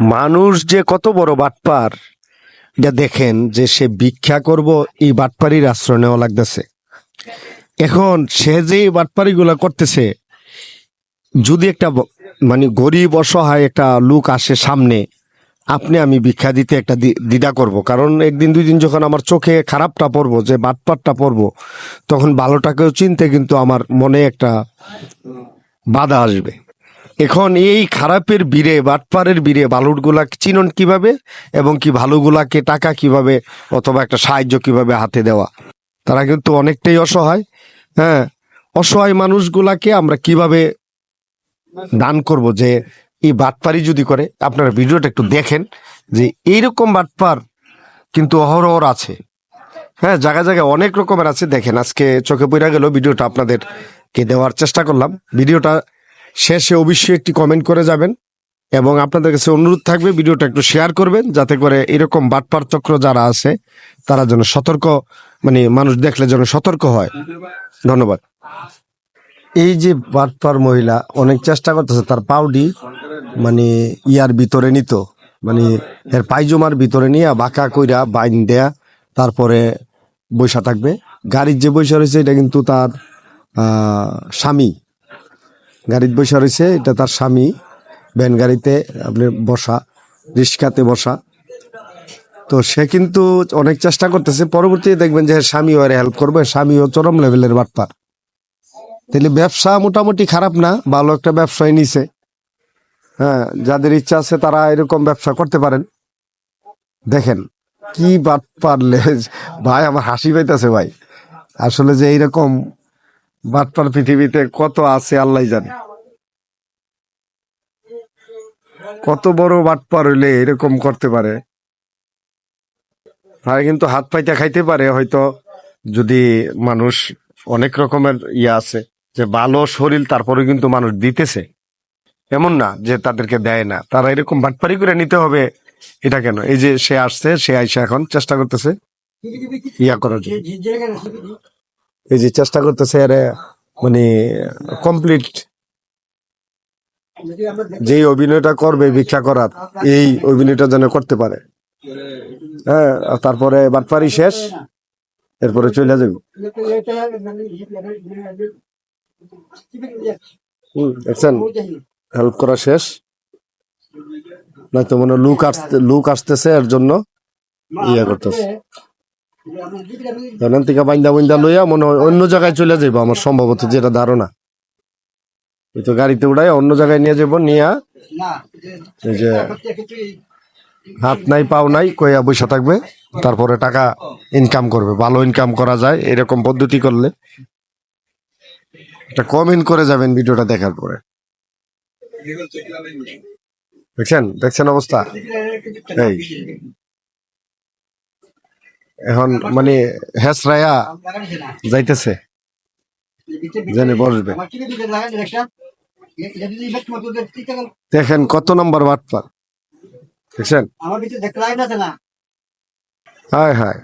মানুষ যে কত বড় বাটপার, এটা দেখেন যে সে ভিক্ষা করব, এই বাটপারির আশ্রয় নেওয়া লাগতেছে। এখন সে যে এই বাটপারিগুলা করতেছে, যদি একটা মানে গরিব অসহায় একটা লোক আসে সামনে, আপনি আমি ভিক্ষা দিতে একটা দ্বি- দ্বিধা করব। কারণ একদিন দুই দিন যখন আমার চোখে খারাপটা পড়ব, যে বাটপারটা পড়ব, তখন ভালোটাকেও চিনতে কিন্তু আমার মনে একটা বাধা আসবে। এখন এই খারাপের বীরে, বাটপারের বীরে বালুটগুলা চিনন কীভাবে এবং কি ভালোগুলাকে টাকা কীভাবে অথবা একটা সাহায্য কীভাবে হাতে দেওয়া? তারা কিন্তু অনেকটাই অসহায় হ্যাঁ? অসহায় মানুষগুলাকে আমরা কীভাবে দান করব যে এই বাটপারি যদি করে? আপনারা ভিডিওটা একটু দেখেন যে এইরকম বাটপার কিন্তু অহরহর আছে। হ্যাঁ জায়গায় জায়গায় অনেক রকমের আছে। দেখেন, আজকে চোখে পড়া গেল, ভিডিওটা আপনাদেরকে দেওয়ার চেষ্টা করলাম। ভিডিওটা শেষে অবশ্যই একটি কমেন্ট করে যাবেন এবং আপনাদের কাছে অনুরোধ থাকবে ভিডিওটা একটু শেয়ার করবেন, যাতে করে এরকম বাটপার চক্র যারা আছে, তারা যেন সতর্ক মানে মানুষ দেখলে যেন সতর্ক হয়। ধন্যবাদ। এই যে বাটপার মহিলা, অনেক চেষ্টা করতেছে তার পাউডি মানে ইয়ার ভিতরে নিত মানে এর পাইজমার ভিতরে নিয়ে বাঁকা কইরা বাইন দেয়া, তারপরে বৈশা থাকবে। গাড়ির যে বৈশা রয়েছে, এটা কিন্তু তার স্বামী। গাড়ির বৈশা রয়েছে, এটা তার স্বামী। ভ্যান গাড়িতে আপনি বসা, রিক্সাতে বসা। তো সে কিন্তু অনেক চেষ্টা করতেছে, পরবর্তীতে দেখবেন যে স্বামী ওর হেল্প করবে, স্বামীও চরম লেভেলের বাটপার। তাহলে ব্যবসা মোটামুটি খারাপ না, ভালো একটা ব্যবসায় নিছে। হ্যাঁ যাদের ইচ্ছা আছে তারা এরকম ব্যবসা করতে পারেন। দেখেন, কি বাট পারলে ভাই, আমার হাসি পাইতেছে ভাই। আসলে যে এইরকম বাটপার পৃথিবীতে কত আছে আল্লাহ জানে। কত বড় বাটপার হইলে এরকম করতে পারে। তারা কিন্তু হাত পাইতে খাইতে পারে, হয়তো যদি মানুষ অনেক রকমের ইয়ে আছে, যে ভালো শরীর তারপরে কিন্তু মানুষ দিতেছে। এমন না যে তাদেরকে দেয় না। তারা এরকম বাটপারি করে নিতে হবে, এটা কেন? এই যে সে আসছে, সে আইসা এখন চেষ্টা করতেছে ইয়া করার জন্য। এই যে চেষ্টা করতেছে আরে মানে কমপ্লিট যেই অভিনয়টা করবে ভিক্ষা করার, এই অভিনয়টা যেন করতে পারে। হ্যাঁ তারপরে বাটপারি শেষ, এরপরে চলে যাবে। দেখছেন? হেল্প করা শেষ। নয়তো মনে লুক আসতে লুক আসতেছে এর জন্য। ইয়ে করতেছে। এখান থেকে বাইন্দা বাইন্দা লইয়া মনে হয় অন্য জায়গায় চলে যাইবো, আমার সম্ভবত যেটা ধারণা। ওই তো গাড়িতে উড়াই অন্য জায়গায় নিয়ে যাব নিয়ে এই যে হাত নাই, পাও নাই, কইয়া বসে থাকবে, তারপরে টাকা ইনকাম করবে, ভালো ইনকাম করা যায়, এরকম পদ্ধতি করলে। একটা কমেন্ট করে যাবেন ভিডিওটা দেখার পরে। দেখছেন? দেখছেন অবস্থা? এই। এখন মানে হেসরায়া যাইতেছে। জেনে বসবে। দেখেন কত নম্বর বাটপার দেখছেন? হায় হায়।